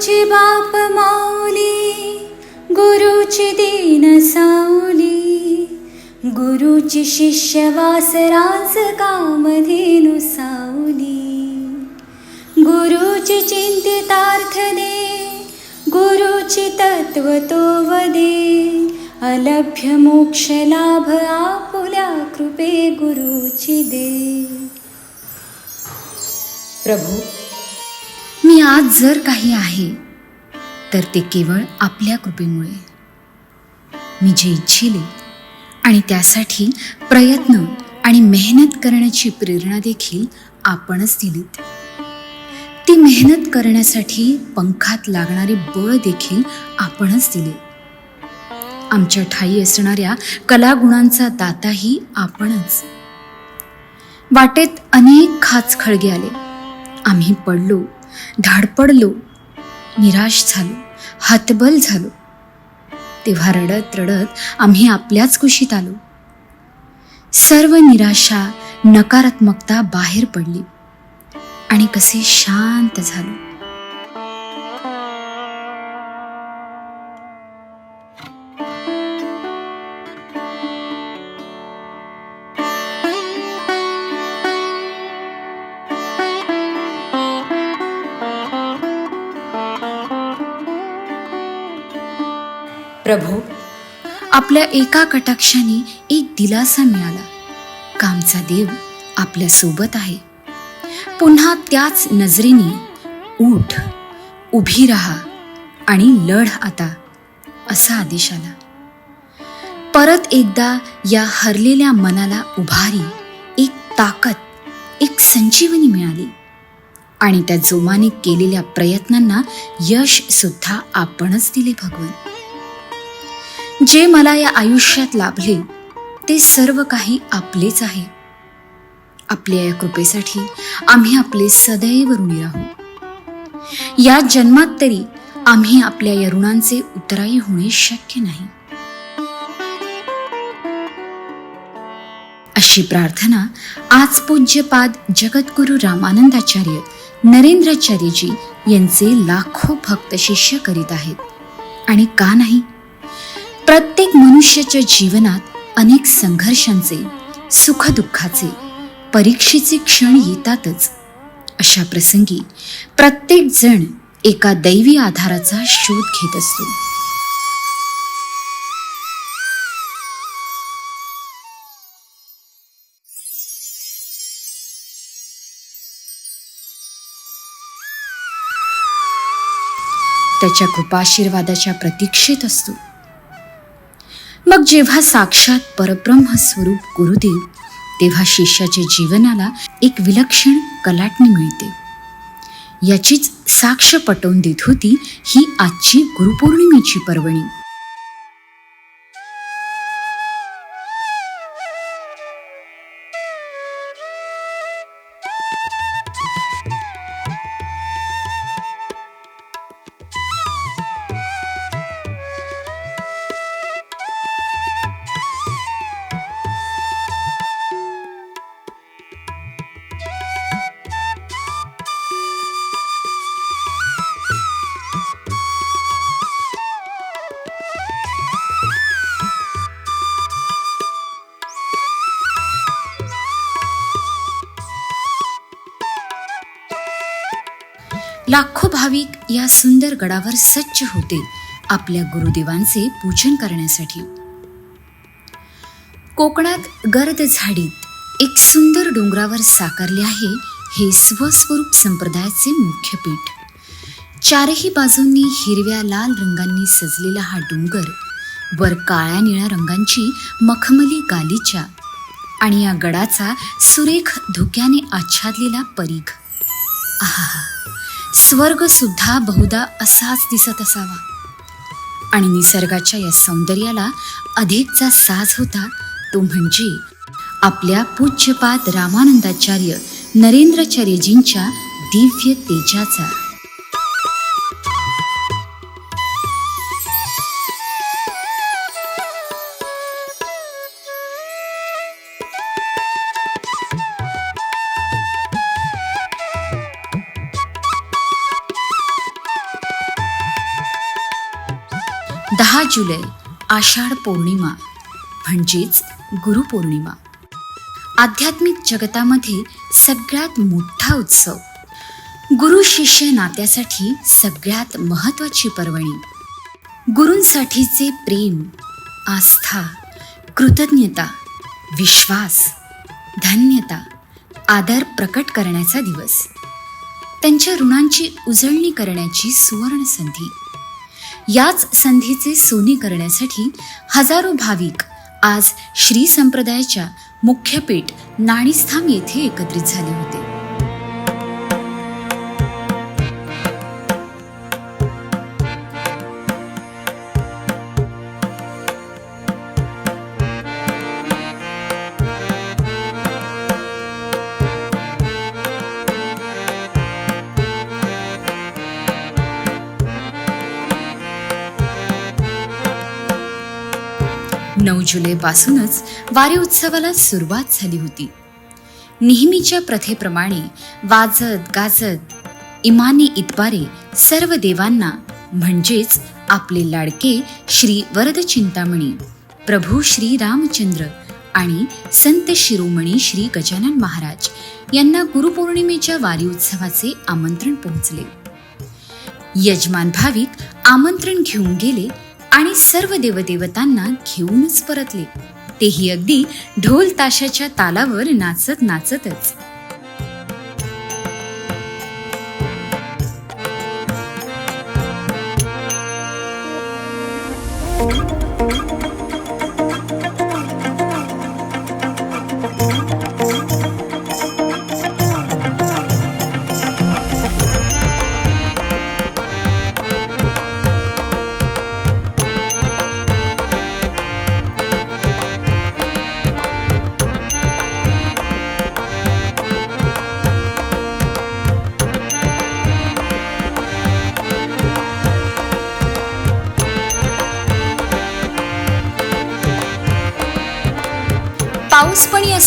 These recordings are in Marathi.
गुरुची बाप माऊली गुरुची दीन सावली गुरुची शिष्य वासराज कामधेनु सावली गुरुची चिंतितार्थने गुरुची तत्व तो वदे अलभ्य मोक्ष लाभ आपुल्या कृपे गुरुची दे. प्रभू आज जर काही आहे तर ते केवळ आपल्या कृपेमुळे. मी जे इच्छिले आणि त्यासाठी प्रयत्न आणि मेहनत करण्याची प्रेरणा देखील आपणच दिलीत. ती मेहनत करण्यासाठी पंखात लागणारे बळ देखील आपणच दिले. आमच्या ठाई असणाऱ्या कलागुणांचा दाताही आपणच. वाटेत अनेक खाच खळगे आले. आम्ही पडलो. धाडपडलो निराश झालो हतबल झालो. तेव्हा रडत रडत आम्ही आपल्याच कुशीत आलो. सर्व निराशा नकारात्मकता बाहेर पडली आणि कसे शांत झालो. प्रभू आपल्या एका कटाक्षाने एक दिलासा मिळाला. कामचा देव आपल्यासोबत आहे. पुन्हा त्याच नजरेने उठ उभी राहा आणि लढ आता असा आदेश आला. परत एकदा या हरलेल्या मनाला उभारी एक ताकद एक संजीवनी मिळाली आणि त्या जोमाने केलेल्या प्रयत्नांना यश सुद्धा आपणच दिले भगवान. जे मला या आयुष्यात लाभले ते सर्व काही आपलेच आहे. आपल्या या कृपेसाठी आम्ही आपले सदैव ऋणी राहू. या जन्मात तरी आम्ही आपल्या या ऋणांचे उतराई होणे शक्य नाही. अशी प्रार्थना आज पूज्यपाद जगद्गुरु रामानंदाचार्य नरेंद्राचार्यजी यांचे लाखो भक्त शिष्य करीत आहेत. आणि का नाही प्रत्येक मनुष्याच्या जीवनात अनेक संघर्षांचे सुखदुःखाचे परीक्षेचे क्षण येतातच. अशा प्रसंगी प्रत्येक जण एका दैवी आधाराचा शोध घेत असतो. त्याच्या कृपाशीर्वादाच्या प्रतीक्षेत असतो. मग जेव्हा साक्षात परब्रह्म स्वरूप गुरुदेव तेव्हा शिष्याच्या जीवनाला एक विलक्षण कलाटणी मिळते. याचीच साक्ष पटवून देत होती ही आजची गुरुपौर्णिमेची पर्वणी. लाखो भाविक या सुंदर गडावर सज्ज होते आपल्या गुरुदेवांचे पूजन करण्यासाठी. कोकणात गर्द झाडीत एक सुंदर डोंगरावर साकारले आहे हे स्वस्वरूप संप्रदायाचे मुख्य पीठ. चारही बाजूंनी हिरव्या लाल रंगांनी सजलेला हा डोंगर वर काळ्या निळ्या रंगांची मखमली गालीच्या आणि या गडाचा सुरेख धुक्याने आच्छादलेला परीघ. आहा स्वर्ग सुद्धा बहुधा असाच दिसत असावा. आणि निसर्गाच्या या सौंदर्याला अधिकचा साज होता तो म्हणजे आपल्या पूज्यपाद रामानंदाचार्य नरेंद्राचार्यजींच्या दिव्य तेजाचा. जुलै आषाढ पौर्णिमा म्हणजेच गुरुपौर्णिमा आध्यात्मिक जगतामध्ये सगळ्यात मोठा उत्सव. गुरु शिष्य नात्यासाठी सगळ्यात महत्वाची पर्वणी. गुरूंसाठीचे प्रेम आस्था कृतज्ञता विश्वास धन्यता आदर प्रकट करण्याचा दिवस. त्यांच्या ऋणांची उजळणी करण्याची सुवर्ण संधी याच संधीचे सोने करण्यासाठी हजारो भाविक आज श्री संप्रदायाच्या मुख्यपीठ नाणीस्थाम येथे एकत्रित झाले होते. नऊ जुलैपासूनच वारी उत्सवाला सुरुवात झाली होती. नेहमीच्या प्रथेप्रमाणे वाजत गाजत इमानी इतबारे सर्व देवांना म्हणजेच आपले लाडके श्री वरद चिंतामणी प्रभू श्री रामचंद्र आणि संत शिरोमणी श्री गजानन महाराज यांना गुरुपौर्णिमेच्या वारी उत्सवाचे आमंत्रण पोहोचले. यजमान भाविक आमंत्रण घेऊन गेले आणि सर्व देवदेवतांना घेऊनच परतले. तेही अगदी ढोल ताशाच्या तालावर नाचत नाचतच.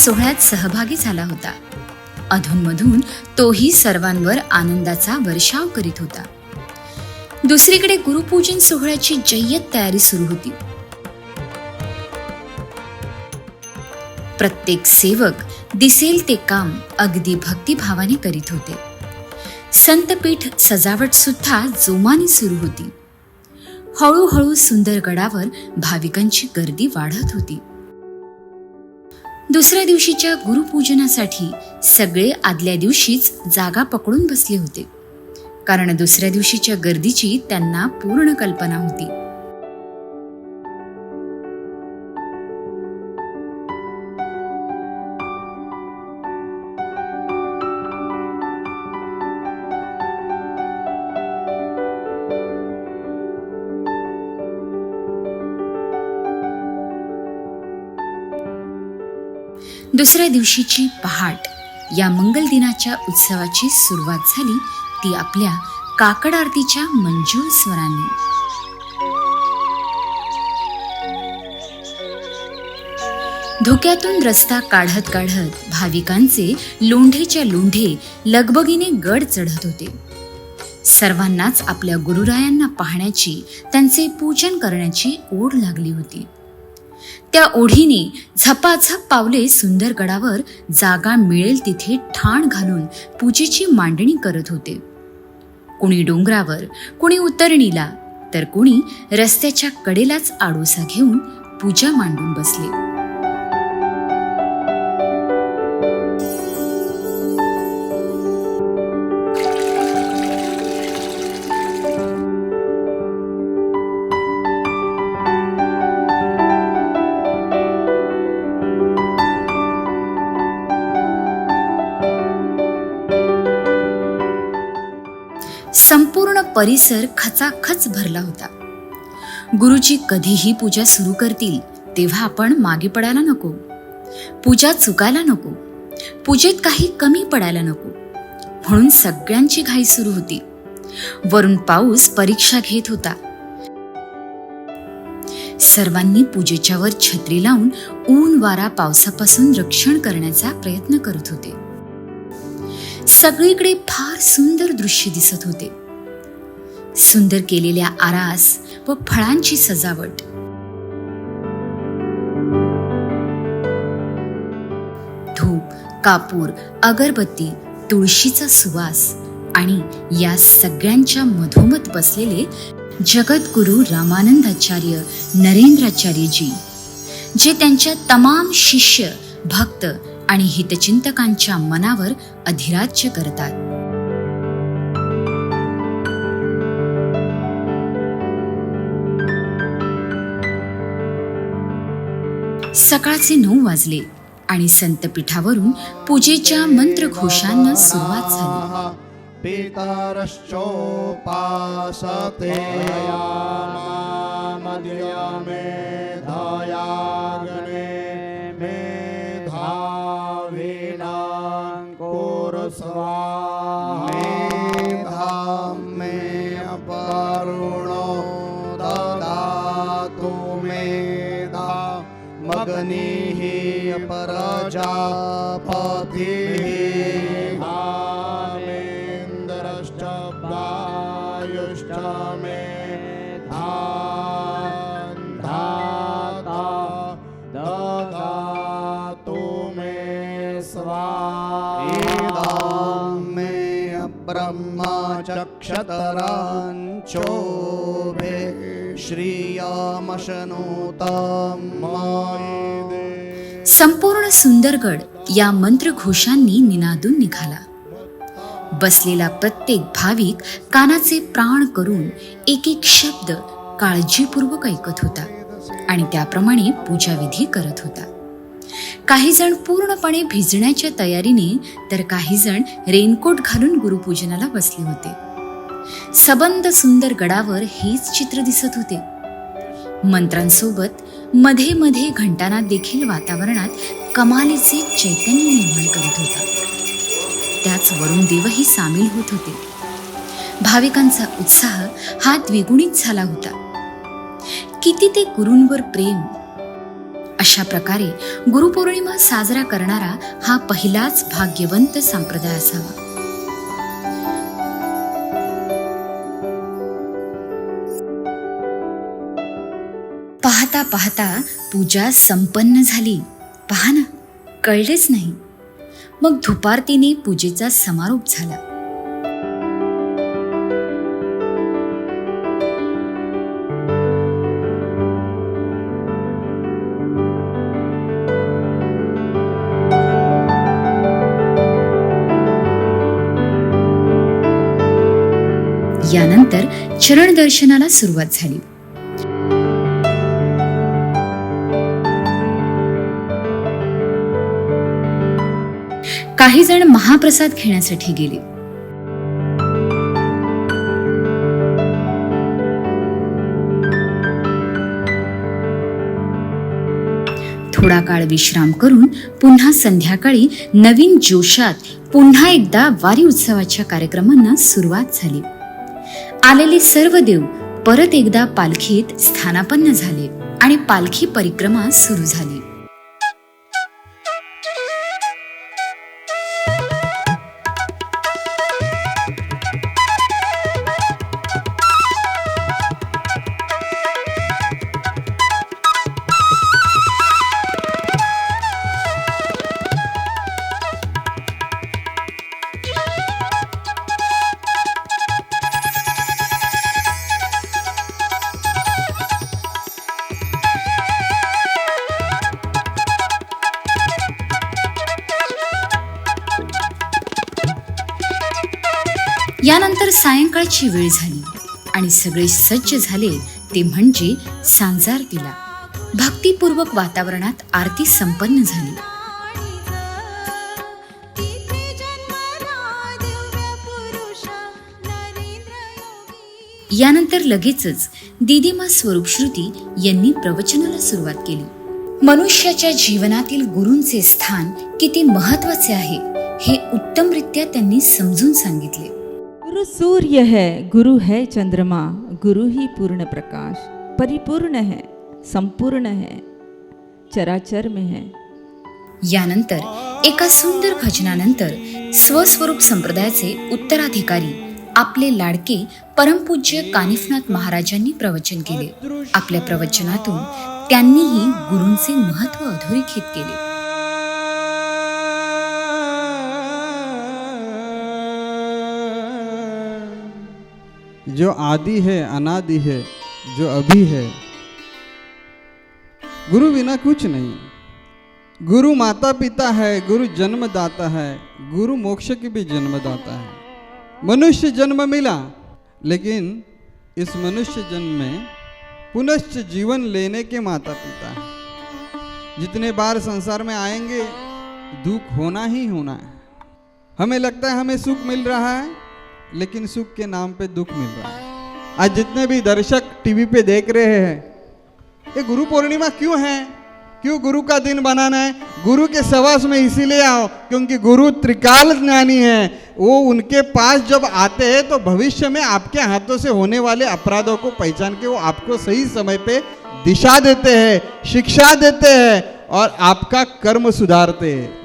सोहळ्यात सहभागी झाला होता. अधूनमधून तोही सर्वांवर आनंदाचा वर्षाव करीत होता. दुसरीकडे गुरुपूजन सोहळ्याची जय्यत तयारी सुरू होती. प्रत्येक सेवक दिसेल ते काम अगदी भक्तिभावाने करीत होते. संतपीठ सजावट सुद्धा जोमाने सुरू होती. हळूहळू सुंदर गडावर भाविकांची गर्दी वाढत होती. दुसऱ्या दिवशीच्या गुरुपूजनासाठी सगळे आदल्या दिवशीच जागा पकडून बसले होते. कारण दुसऱ्या दिवशीच्या गर्दीची त्यांना पूर्ण कल्पना होती. दुसऱ्या दिवशीची पहाट. या मंगल दिनाच्या उत्सवाची सुरुवात झाली ती आपल्या काकड आरतीच्या मंजूळ स्वरांनी. धोक्यातून रस्ता काढत काढत भाविकांचे लोंढेच्या लोंढे लगबगीने गड चढत होते. सर्वांनाच आपल्या गुरुरायांना पाहण्याची त्यांचे पूजन करण्याची ओढ लागली होती. त्या ओढीने झपाझप पावले सुंदर गडावर जागा मिळेल तिथे ठाण घालून पूजेची मांडणी करत होते. कुणी डोंगरावर कुणी उतरणीला तर कुणी रस्त्याच्या कडेलाच आडोसा घेऊन पूजा मांडून बसले. परिसर खचाखच भरला होता. गुरुजी कधीही पूजा सुरू करतील तेव्हा आपण मागे पडायला नको. पूजा चुकायला नको. पूजेत काही कमी पडायला नको. म्हणून सगळ्यांची घाई सुरू होती. वरून पाऊस परीक्षा घेत होता. सर्वांनी पूजेच्या वर छत्री लावून ऊन वारा पावसापासून रक्षण करण्याचा प्रयत्न करत होते. सगळीकडे फार सुंदर दृश्य दिसत होते. सुंदर केलेल्या आरास व फळांची सजावट. धूप कापूर अगरबत्ती तुळशीचा सुवास आणि या सगळ्यांच्या मधोमध बसलेले जगद्गुरु रामानंदाचार्य नरेंद्राचार्यजी जे त्यांच्या तमाम शिष्य भक्त आणि हितचिंतकांच्या मनावर अधिराज्य करतात. सकाळचे नऊ वाजले आणि संतपीठावरून पूजेच्या मंत्रघोषांना सुरुवात झाली. पितरश्चोपासते प्रजापतिः। धामेन्द्रश्च वायुश्च मे धाता ददातु मे स्वाहा। मे ब्रह्मा चक्षतराञ्चोभे श्रियामशनुतां मायदे संपूर्ण सुंदरगड या मंत्रघोषांनी निनादून निघाला. बसलेला प्रत्येक भाविक कानाचे प्राण करून एक एक शब्द काळजीपूर्वक ऐकत होता आणि त्याप्रमाणे पूजाविधी करत होता. काही जण पूर्णपणे भिजण्याच्या तयारीने तर काही जण रेनकोट घालून गुरुपूजनाला बसले होते. सबंद सुंदर गडावर हेच चित्र दिसत होते. मंत्रांसोबत मध्ये मध्ये घंटानाद देखील वातावरणात कमालीचे चैतन्य निर्माण करत होता. त्याच वरुण देवही सामील होत होते. भाविकांचा उत्साह हा द्विगुणित झाला होता. किती ते गुरूंवर प्रेम अशा प्रकारे गुरुपौर्णिमा साजरा करणारा हा पहिलाच भाग्यवंत संप्रदाय असावा. पाहता पाहता पूजा संपन्न झाली. पहा ना कळलेच नाही. मग धुपारतीने पूजेचा समारोप झाला. यानंतर चरण दर्शनाला सुरुवात झाली. काही जण महाप्रसाद घेण्यासाठी गेले. थोडा काळ विश्राम करून पुन्हा संध्याकाळी नवीन जोशात पुन्हा एकदा वारी उत्सवाच्या कार्यक्रमांना सुरुवात झाली. आलेले सर्व देव परत एकदा पालखीत स्थानापन्न झाले आणि पालखी परिक्रमा सुरू झाली. सायंकाळची वेळ झाली आणि सगळे सज्ज झाले ते म्हणजे सांजारतीला भक्तिपूर्वक वातावरणात आरती संपन्न झाली. यानंतर लगेचच दिदिमा स्वरूपश्रुती यांनी प्रवचनाला सुरुवात केली. मनुष्याच्या जीवनातील गुरूंचे स्थान किती महत्त्वाचे आहे हे उत्तमरित्या त्यांनी समजून सांगितले. गुरु सूर्य है गुरु है चंद्रमा। गुरु ही पूर्ण प्रकाश। परिपूर्ण है संपूर्ण है चराचर में है। यानंतर एका सुंदर भजनानंतर स्वस्वरूप संप्रदायाचे उत्तराधिकारी आपले लाडके परमपूज्य कानिफनाथ महाराजांनी प्रवचन केले. आपल्या प्रवचनातून त्यांनीही गुरूंचे महत्त्व अधोरेखित केले. जो आदि है, अनादि है, जो अभी है। गुरु बिना कुछ नहीं। गुरु माता पिता है, गुरु जन्मदाता है, गुरु मोक्ष की भी जन्मदाता है। मनुष्य जन्म मिला, लेकिन इस मनुष्य जन्म में पुनश्च जीवन लेने के माता पिता हैं। जितने बार संसार में आएँगे, दुख होना ही होना है। हमें लगता है हमें सुख मिल रहा है लेकिन सुख के नाम पे दुख मिल रहा है। आज जितने भी दर्शक टीवी पे देख रहे हैं, ये गुरु पूर्णिमा क्यों है? क्यों गुरु का दिन बनाना है? गुरु के सवास में इसीलिए आओ, क्योंकि गुरु त्रिकाल ज्ञानी है। वो उनके पास जब आते हैं तो भविष्य में आपके हाथों से होने वाले अपराधों को पहचान के वो आपको सही समय पे दिशा देते हैं, शिक्षा देते हैं और आपका कर्म सुधारते हैं।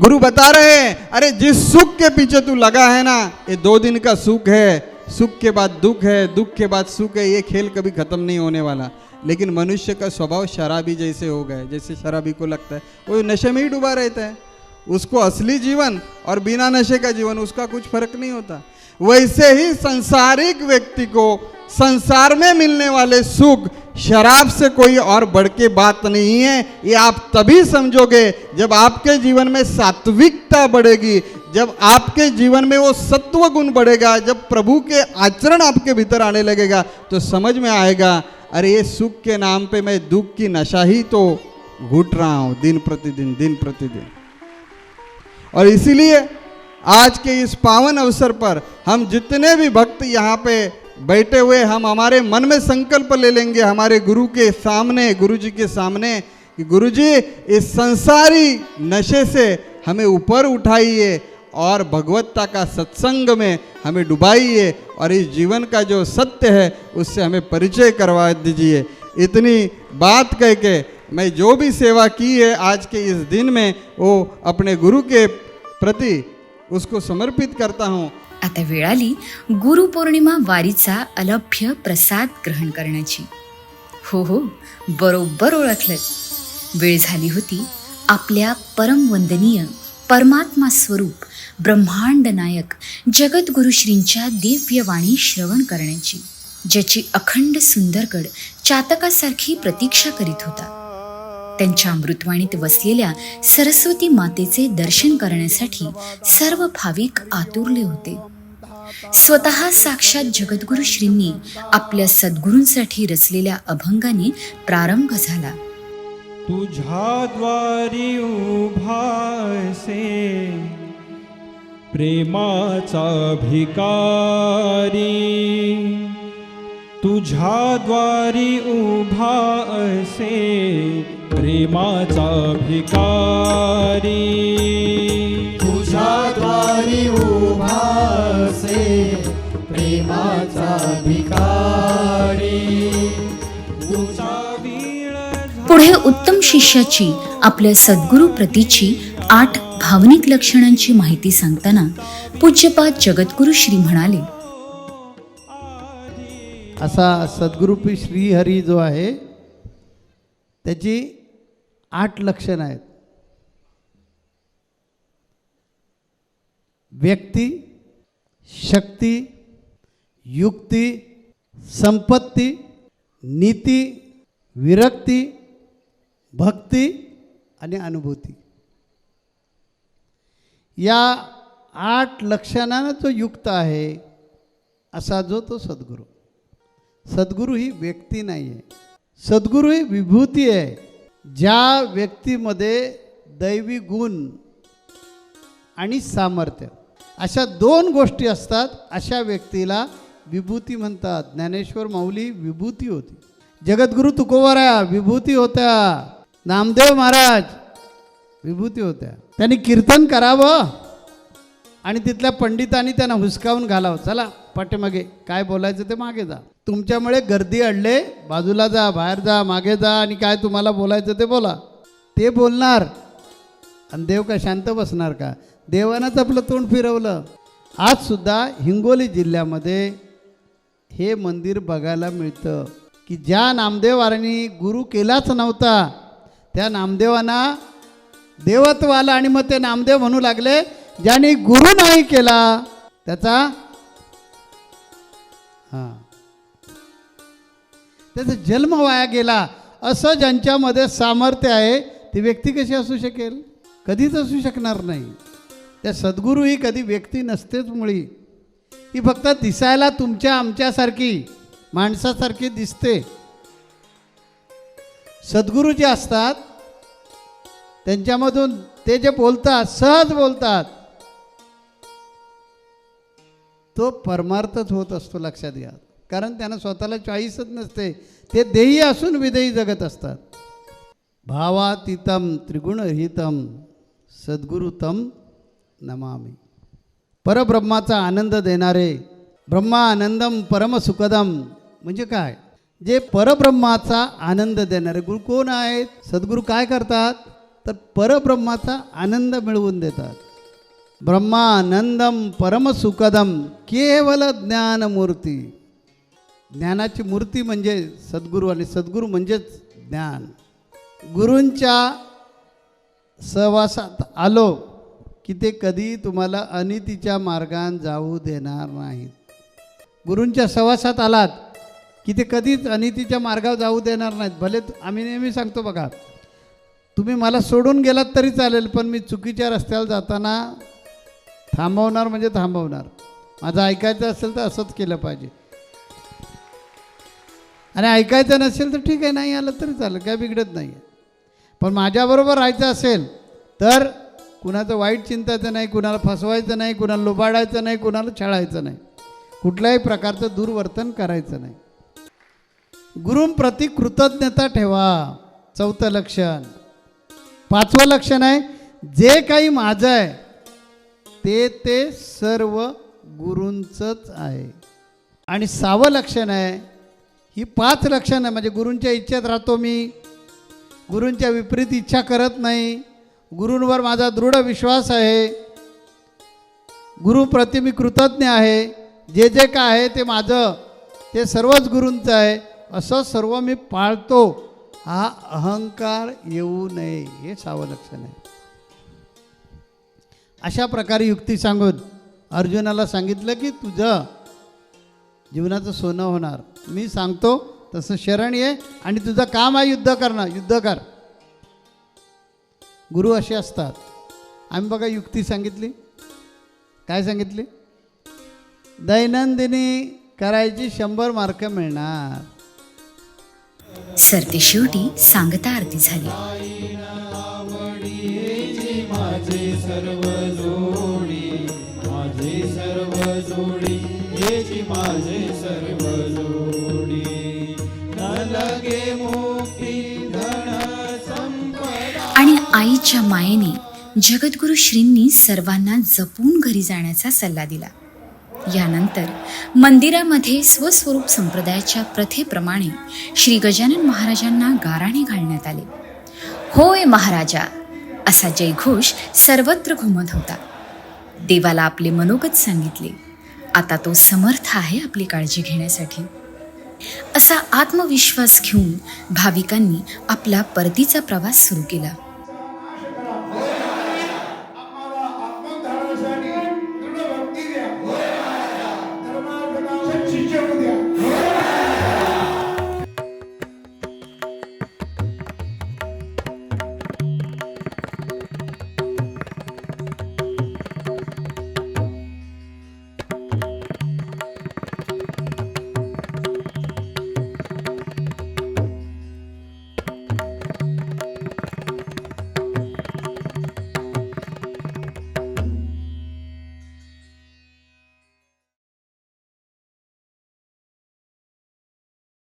गुरु बता रहे हैं, अरे जिस सुख के पीछे तू लगा है ना, ये दो दिन का सुख है। सुख के बाद दुख है, दुख के बाद सुख है, ये खेल कभी खत्म नहीं होने वाला। लेकिन मनुष्य का स्वभाव शराबी जैसे हो गए जैसे शराबी को लगता है। वो नशे में ही डूबा रहता है। उसको असली जीवन और बिना नशे का जीवन, उसका कुछ फ़र्क नहीं होता। वैसे ही संसारिक व्यक्ति को संसार में मिलने वाले सुख, शराब से कोई और बढ़ के बात नहीं है। ये आप तभी समझोगे जब आपके जीवन में सात्विकता बढ़ेगी, जब आपके जीवन में वो सत्व गुण बढ़ेगा, जब प्रभु के आचरण आपके भीतर आने लगेगा तो समझ में आएगा, अरे ये सुख के नाम पे मैं दुख की नशा ही तो घुट रहा हूँ दिन प्रतिदिन दिन प्रतिदिन। और इसीलिए आज के इस पावन अवसर पर हम जितने भी भक्त यहाँ पे बैठे हुए हम हमारे मन में संकल्प ले लेंगे हमारे गुरु के सामने गुरु जी के सामने कि गुरु जी इस संसारी नशे से हमें ऊपर उठाइए और भगवत्ता का सत्संग में हमें डुबाइए और इस जीवन का जो सत्य है, उससे हमें परिचय करवा दीजिए। इतनी बात कह के मैं जो भी सेवा की है आज के इस दिन में, वो अपने गुरु के प्रति उसको समर्पित करता हूँ। आता वेळ आली गुरुपौर्णिमा वारीचा अलभ्य प्रसाद ग्रहण करण्याची. हो हो बरोबर ओळखलं. वेळ झाली होती आपल्या परमवंदनीय परमात्मा स्वरूप ब्रह्मांड नायक जगद्गुरुश्रींच्या दिव्यवाणी श्रवण करण्याची ज्याची अखंड सुंदरगड चातकासारखी प्रतीक्षा करीत होता. त्यांच्या अमृतवाणीत वसलेल्या सरस्वती मातेचे दर्शन करण्यासाठी सर्व भाविक आतुरले होते. स्वतः साक्षात जगद्गुरु श्रींनी आपल्या सद्गुरूंसाठी रचलेल्या अभंगाने प्रारंभ झाला. तुझ्या द्वारी उभासे प्रेमाचा भिकारी. तुझ्या द्वारी उभा असे प्रेमाचा भिकारी तुझ्या द्वारी उभा असे प्रेमाचा भिकारी पुढे उत्तम शिष्याची आपल्या सद्गुरु प्रतीची आठ भावनिक लक्षणांची माहिती सांगताना पूज्यपाद जगद्गुरु श्री म्हणाले असा सद्गुरूपी श्रीहरी जो आहे त्याची आठ लक्षणं आहेत. व्यक्ती शक्ती युक्ती संपत्ती नीती विरक्ती भक्ती आणि अनुभूती. या आठ लक्षणानं जो युक्त आहे असा जो तो सद्गुरू. सद्गुरू ही व्यक्ती नाही आहे सद्गुरू ही विभूती आहे. ज्या व्यक्तीमध्ये दैवी गुण आणि सामर्थ्य अशा दोन गोष्टी असतात अशा व्यक्तीला विभूती म्हणतात. ज्ञानेश्वर माऊली विभूती होती. जगद्गुरू तुकोबारा विभूती होत्या. नामदेव महाराज विभूती होत्या. त्यांनी कीर्तन करावं आणि तिथल्या पंडितांनी त्यांना हुसकावून घालावं. चला पाठीमागे काय बोलायचं ते मागे जा. तुमच्यामुळे गर्दी अडले. बाजूला जा बाहेर जा मागे जा आणि काय तुम्हाला बोलायचं ते बोला. ते बोलणार. आणि देव का शांत बसणार का? देवानंच आपलं तोंड फिरवलं. आज सुद्धा हिंगोली जिल्ह्यामध्ये हे मंदिर बघायला मिळतं. की ज्या नामदेवारांनी गुरु केलाच नव्हता त्या नामदेवांना देवत्व आलं आणि मग ते नामदेव म्हणू लागले ज्याने गुरु नाही केला त्याचा हां. त्याचा जन्म वाया गेला असं ज्यांच्यामध्ये सामर्थ्य आहे ती व्यक्ती कशी असू शकेल? कधीच असू शकणार नाही. त्या सद्गुरू ही कधी व्यक्ती नसतेच मुळी. ती फक्त दिसायला तुमच्या आमच्यासारखी माणसासारखी दिसते. सद्गुरू जे असतात त्यांच्यामधून ते जे बोलतात सहज बोलतात तो परमार्थच होत असतो लक्षात घ्या. कारण त्यांना स्वतःला चॉईसच नसते. ते देही असून विदेही जगत असतात. भावातीतम त्रिगुणहितम सद्गुरुतम नमामी. परब्रह्माचा आनंद देणारे ब्रह्मा आनंदम परमसुखदम म्हणजे काय? जे परब्रह्माचा आनंद देणारे गुरु कोण आहेत? सद्गुरू काय करतात? तर परब्रह्माचा आनंद मिळवून देतात. ब्रह्मानंदम परमसुखदम केवल ज्ञानमूर्ती. ज्ञानाची मूर्ती म्हणजे सद्गुरू आणि सद्गुरू म्हणजेच ज्ञान. गुरूंच्या सहवासात आलो की ते कधी तुम्हाला अनितीच्या मार्गान जाऊ देणार नाहीत. गुरूंच्या सहवासात आलात की ते कधीच अनितीच्या मार्गावर जाऊ देणार नाहीत. भले आम्ही नेहमी सांगतो बघा तुम्ही मला सोडून गेलात तरी चालेल पण मी चुकीच्या रस्त्याला जाताना थांबवणार म्हणजे थांबवणार. माझं ऐकायचं असेल तर असंच केलं पाहिजे. आणि ऐकायचं नसेल तर ठीक आहे नाही आलं तरी चालेल काय बिघडत नाही पण माझ्याबरोबर राहायचं असेल तर कुणाचं वाईट चिंतायचं नाही कुणाला फसवायचं नाही कुणाला लुबाडायचं नाही कुणाला छळायचं नाही. कुठल्याही प्रकारचं दुर्वर्तन करायचं नाही. गुरूंप्रती कृतज्ञता ठेवा चौथं लक्षण. पाचवं लक्षण आहे जे काही माझं आहे ते ते सर्व गुरूंचंच आहे. आणि सहावं लक्षण आहे ही पाच लक्षण आहे म्हणजे गुरूंच्या इच्छेत राहतो मी गुरूंच्या विपरीत इच्छा करत नाही गुरूंवर माझा दृढ विश्वास आहे गुरुप्रती मी कृतज्ञ आहे जे जे काय आहे ते माझं ते सर्वच गुरूंचं आहे असं सर्व मी पाळतो. हा अहंकार येऊ नये हे सावं लक्षण आहे. अशा प्रकारे युक्ती सांगून अर्जुनाला सांगितलं की तुझं जीवनाचं सोनं होणार. मी सांगतो तसं शरण ये आणि तुझं काम आहे युद्ध करणं. युद्ध कर. गुरु असे असतात. आम्ही बघा युक्ती सांगितली. काय सांगितली? दैनंदिनी करायची शंभर मार्क मिळणार. सरते शेवटी सांगता आरती झाली. माझे सर्व जोडी न लगे धन संपदा. आणि आईच्या मायेने जगद्गुरु श्रींनी सर्वांना जपून घरी जाण्याचा सल्ला दिला. यानंतर मंदिरामध्ये स्वस्वरूप संप्रदायाच्या प्रथेप्रमाणे श्री गजानन महाराजांना गाराणे घालण्यात आले. होय महाराजा असा जयघोष सर्वत्र घुमत होता. देवाला आपले मनोगत सांगितले. आता तो समर्थ आहे आपली काळजी घेण्यासाठी. असा आत्मविश्वास घेऊन भाविकांनी आपला परतीचा प्रवास सुरू केला.